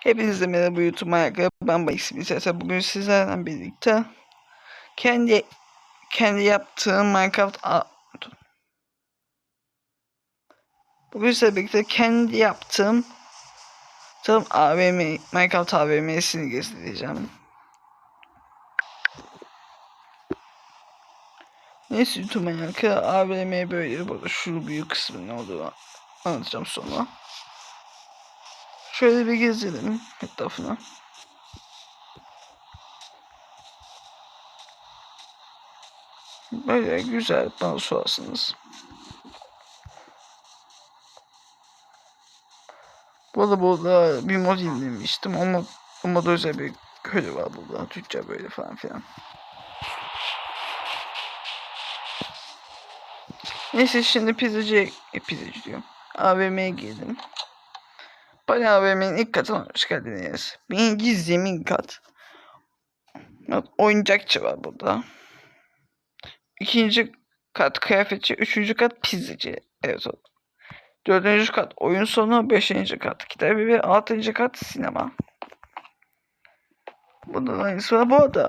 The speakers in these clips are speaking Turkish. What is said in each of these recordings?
Hepinize merhaba YouTube ayakları. Ben Bayis Bilsese. Bugün sizlerle birlikte kendi kendi yaptığım Minecraft. Bugün sizlerle birlikte kendi yaptığım tam AVM Minecraft AVM'sini göstereceğim. Neyse YouTube ayakları AVM böyle burada şu büyük kısmı ne olduğunu anlatacağım sonra. Şöyle bir gezelim etrafına. Böyle güzel bana sorarsanız. Bu arada burada bir mod indirmiştim ama o mod özel bir köylü var burada. Tüccar böyle falan filan. Neyse şimdi pizzacıya, e, pizzacı diyorum. AVM'ye girdim. Bana AVM'nin ilk katına hoş geldiniz. Birinci zemin kat. Oyuncakçı var burada. İkinci kat kıyafetçi. Üçüncü kat pizzacı. Evet o. Dördüncü kat oyun sonu. Beşinci kat kitap ve altıncı kat sinema. Burada da aynısı var. Bu arada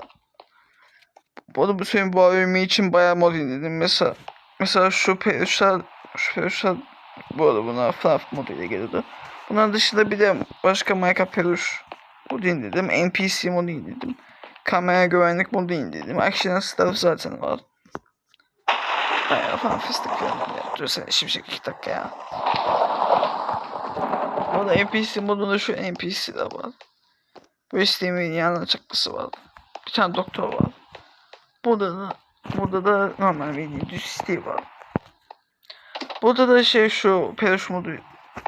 bu bu senin bu AVM için bayağı mod indirdim. Mesela mesela şu perişan şu perişan bu arada buna FNAF moduyla geliyordu. Bunun dışında bir de başka Minecraft peluş modu indirdim. NPC modu indirdim. Kamera güvenlik modu indirdim. Action stuff zaten var. Bayağı falan fıstık falan ya. Dur sen şimşek iki dakika ya. Bu da NPC modunda şu NPC de var. Bu isteğimin yanına çakması var. Bir tane doktor var. Burada da burada da normal bir düz isteği var. Burada da şey şu peluş modu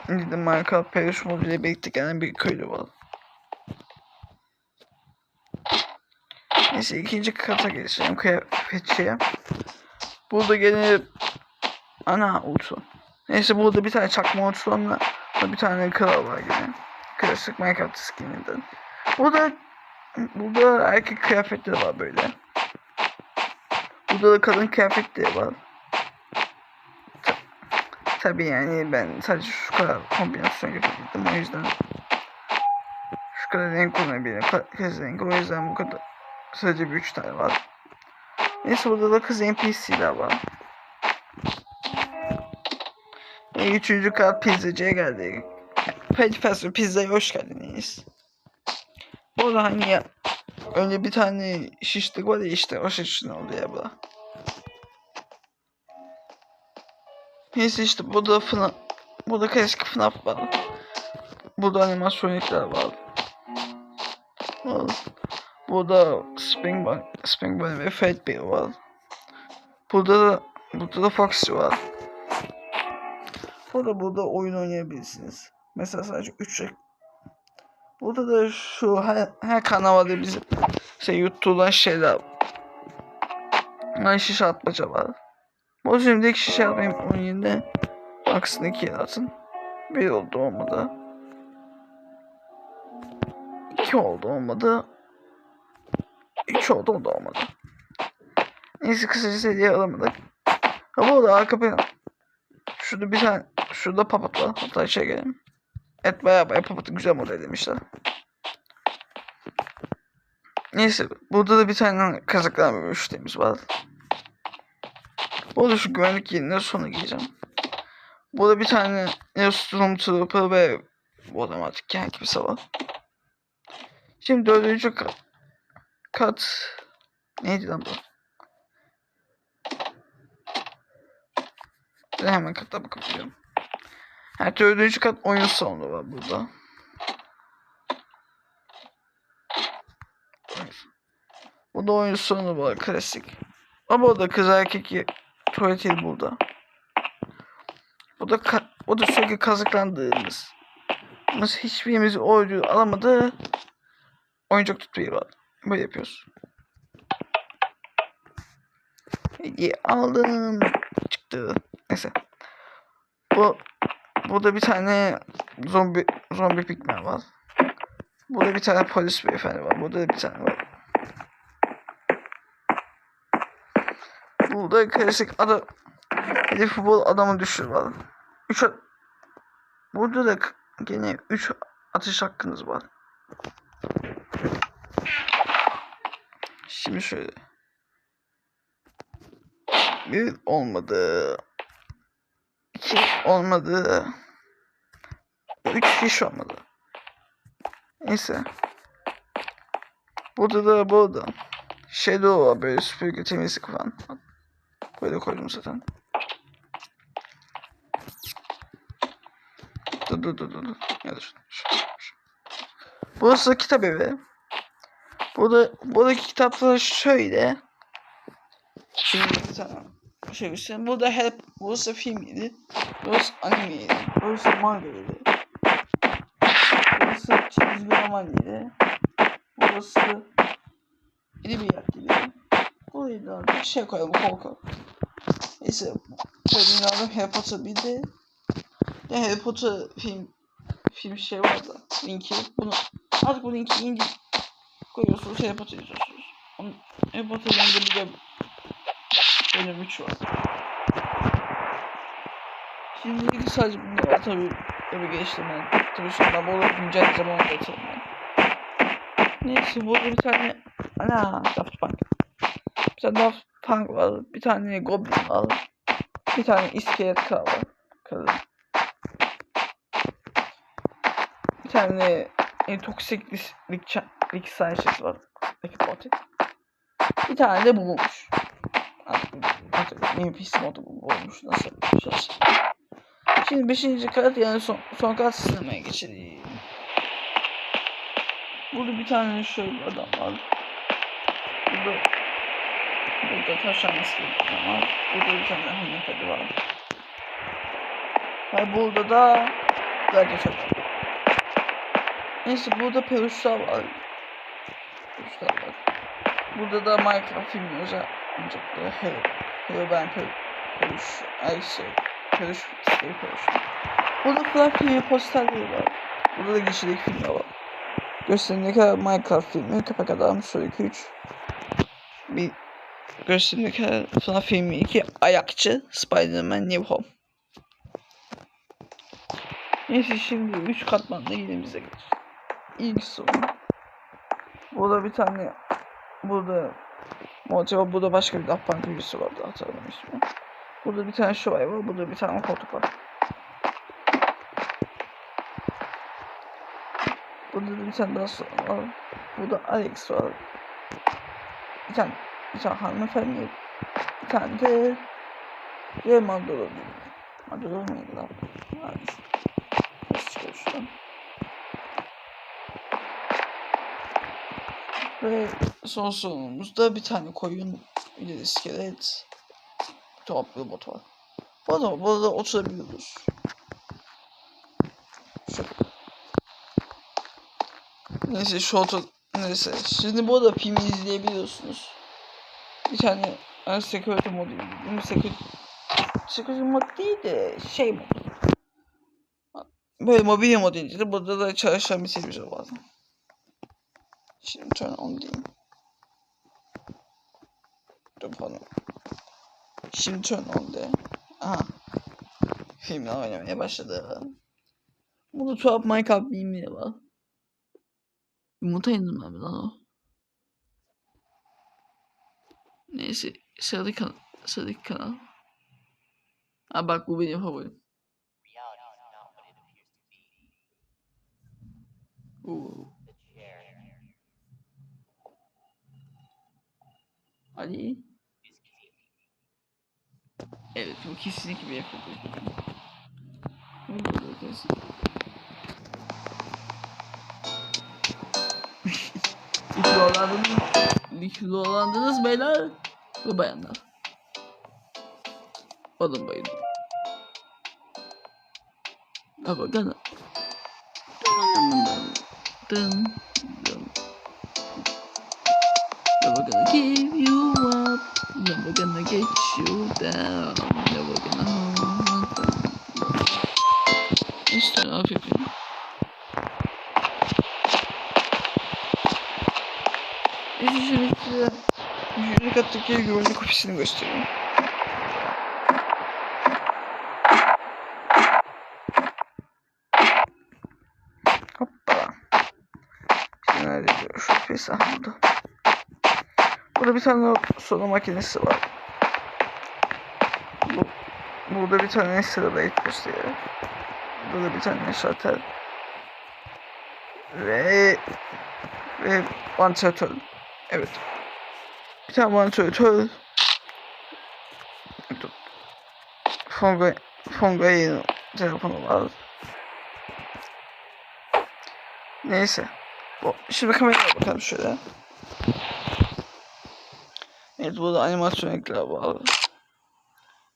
Minecraft peluş modu ile birlikte gelen bir köylü var. Neyse ikinci kata geçeceğim kıyafetçiye. Burada gene ana ultron. Neyse burada bir tane çakma ultronla bir tane kral var gene. Klasik Minecraft skininden. Burada burada erkek kıyafetleri var böyle. Burada da kadın kıyafetleri var. Tabi yani ben sadece şu kadar kombinasyon yapabildim o yüzden şu kadar renk kullanabilirim. Kız renk o yüzden bu kadar sadece bir üç tane var. Neyse burada da kız NPC'ler var. E, üçüncü kat pizzacıya geldik. Peki Fast Pizza'ya hoş geldiniz. Bu arada hani ya, önce bir tane şişlik var ya işte o şişlik oldu ya bu. Neyse işte burada FNAF, burada klasik FNAF var. Burada animasyonlikler var. Burada Spring Bun, Spring Bun ve Fazbear var. Burada da burada da Foxy var. Burada burada oyun oynayabilirsiniz. Mesela sadece 3 Burada da şu her, her kanalda bizim şey YouTube'dan şeyler var. şişe atmaca var. Bu şimdiki şişe atmayayım onun yerine aksine iki yere atın. Bir oldu olmadı. İki oldu olmadı. Üç oldu o da olmadı. Neyse kısaca seriye alamadık. Ha bu arada arka plan. Şurada bir tane şurada papat var. Hatta içeri gelelim. Evet bayağı bayağı papatı güzel model demişler. Neyse burada da bir tane kazaklanma müşterimiz var. Bu arada şu güvenlik yerine sonu giyeceğim. Burada bir tane Neostrom Trooper ve bu adam artık kendi kimse var. Şimdi dördüncü kat, kat neydi lan bu? Ben hemen kata bakıyorum. Ha dördüncü kat oyun salonu var burada. Burada oyun salonu var klasik. Ama burada kız erkek tuvaleti burada. Bu da o da sürekli kazıklandığımız. Nasıl hiçbirimiz o ödülü alamadı. Oyuncak tutmayı. Böyle yapıyoruz. Hediye aldım. Çıktı. Neyse. Bu burada bir tane zombi zombi pigmen var. Burada bir tane polis beyefendi var. Burada da bir tane var. Burada klasik adam Hedef futbol adamı düşür var. Üç Burada da gene 3 atış hakkınız var. Şimdi şöyle. Bir olmadı. İki olmadı. Üç kişi olmadı. Neyse. Burada da burada. Shadow var böyle süpürge temizlik falan. Böyle koydum zaten. Dur dur dur dur. Ya dur. Şu- şu. Burası kitap evi. Burada buradaki kitaplar şöyle. Şimdi bir tane şey göstereyim. Burada hep burası filmiydi. Burası animeydi. Burası mangaydı. Burası çizgi romanıydı. Burası edibiyatlıydı. Burayı da bir şey koyalım korku. Neyse. Böyle lazım Harry Potter bir de ya Harry Potter film film şey var da linki bunu artık bu linki indi koyuyorsunuz Harry Potter izliyorsunuz. Onun, Harry Potter'ın da bir de bölüm 3 var. Şimdi sadece bunlar var tabi tabi geçtim ben. Tabi sonra bu olur güncel zaman getirdim ben. Neyse burada bir tane ana Daft Punk. Bir tane Daft Punk var. Bir tane Goblin var. Bir tane iskelet kral var. Kadın. Bir tane e, toksik lik, lik Sanchez var. Morty. Bir tane de bulmuş. Artık, pisim oldu bu bulmuş. Nasıl yapacağız? Şimdi 5. kart yani son, son kart sinemaya geçelim. Burada bir tane şöyle adam var. Burada Burada taşan iskelet var. Burada bir tane hanımefendi var. Ve burada da var. Neyse burada peluşlar var. Peluşlar var. Burada da Minecraft filmi özel oyuncakları. Hello. Hello ben peluş. Ayşe. Peluş. Şey peluş. Burada Flash filmi posterleri var. Burada da kişilik filmi var. Gösterimdeki Minecraft filmi. Köpek Adam. Sonic 3. Bir gösterimdeki FNAF filmi 2. Ayakçı. Spider-Man New Home. Neyse şimdi 3 katmanlı elimize geç. İlk sorun. Burada bir tane burada Acaba burada başka bir Daft Punk üyesi vardı hatırlamıyorum. Burada bir tane şövalye var. Burada bir tane koltuk var. Burada da bir tane daha sonra var. Burada Alex var. Bir tane, bir tane hanımefendi. Bir tane de ve Maduro. Maduro muydu lan? Hadi. Nasıl şuradan? Ve son sorumuzda bir tane koyun, bir iskelet, tuhaf bir robot var. Bu arada burada oturabiliyoruz. Neyse şu otur... Neyse. Şimdi bu arada filmi izleyebiliyorsunuz. Bir tane yani security modu. Bu security... Security mod değil de şey mod. Böyle mobilya modu indirdi. Burada da çalışan bir televizyon var. Şimdi turn on diyeyim. Dur pardon. Şimdi turn on de. Aha. Filmle oynamaya başladı. Burada tuhaf Minecraft mimleri var. Yumurta indirmem mi lan o? Neyse sıradaki kanal. Sıradaki kanal. Ha bak bu benim favorim. Oo. Ali. Evet bu kesinlikle bir yapıdır. Ne böyle kesin. Liklolandınız, liklolandınız beyler ve bayanlar. Alın bayılın. Ama gana. Dın dın. Never gonna give you up. Never gonna get you down. Never gonna hold down. İşte ne yapayım? Size üçüncü kattaki güvenlik ofisini göstereyim. Hoppa. hallediyor. Şu pes burada. Burada bir tane soda makinesi var. Bu, burada bir tane sıra gösteriyor. Burada bir tane şartel. Ve ve vantilatör. Evet. Bir tane vantilatör. Dur. Fonga Fonga'nın telefonu var. Neyse. Bu, şimdi kameraya bakalım şöyle. Evet burada animasyon ekler var.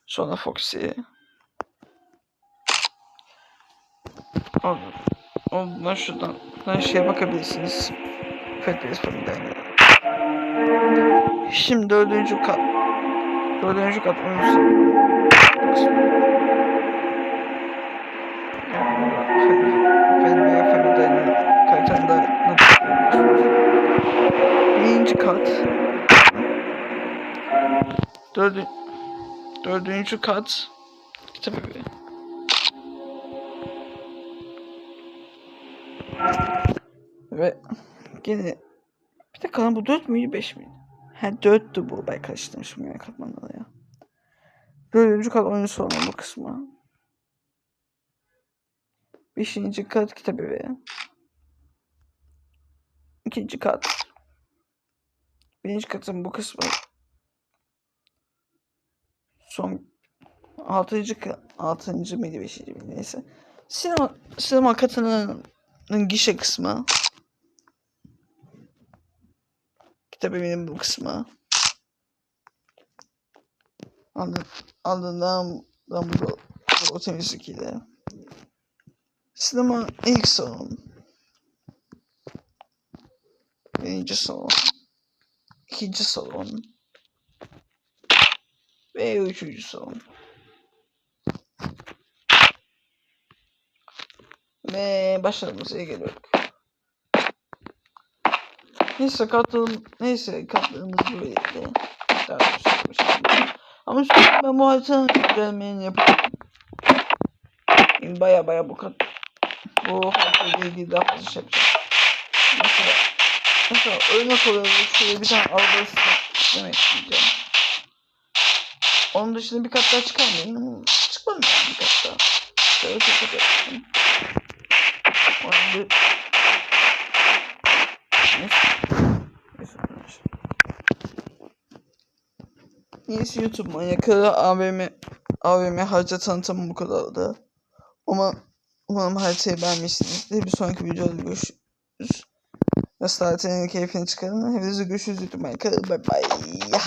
Sonra Foxy. Oradan şuradan, buradan şeye bakabilirsiniz. Fetbez Family'den. Şimdi dördüncü kat. Dördüncü kat karakterinde Birinci kat. Dördü, dördüncü kat. Kitap evi. Ve gene bir dakika lan bu 4 müydü 5 miydi? Ha 4'tü bu. Ben karıştırmışım yani katmanları ya. Dördüncü kat oyun bu kısmı. Beşinci kat kitap evi. İkinci kat. Birinci katın bu kısmı. Son altıncı kat. Altıncı mıydı beşinci miydi neyse. Sinema, sinema katının gişe kısmı. Kitap evinin bu kısmı. Ardından ben bu o temizlik ile. Sinema ilk salon. Birinci salon. ikinci salon. Ve üçüncü salon. Ve başladığımız yere geliyoruz. Neyse katılım neyse katlarımız böyleydi. Ama şu ben bu haritanın gelmeyeni yapıyorum. Yani baya baya bu kat bu haritayla ilgili daha fazla şey yapacağım. Mesela mesela örnek olarak şöyle bir tane araba demek isteyeceğim. Onun dışında bir kat daha çıkar mıyım? Çıkmadım yani bir kat daha. Şöyle çok yapayım. Onun bir... Neyse. Neyse arkadaşlar. Neyse YouTube manyakları AVM AVM harita tanıtımı bu kadardı. Umarım, umarım haritayı beğenmişsinizdir. Bir sonraki videoda görüşürüz. Nasıl haritanın keyfini çıkarın. Hepinize görüşürüz YouTube manyakları. Bye bye.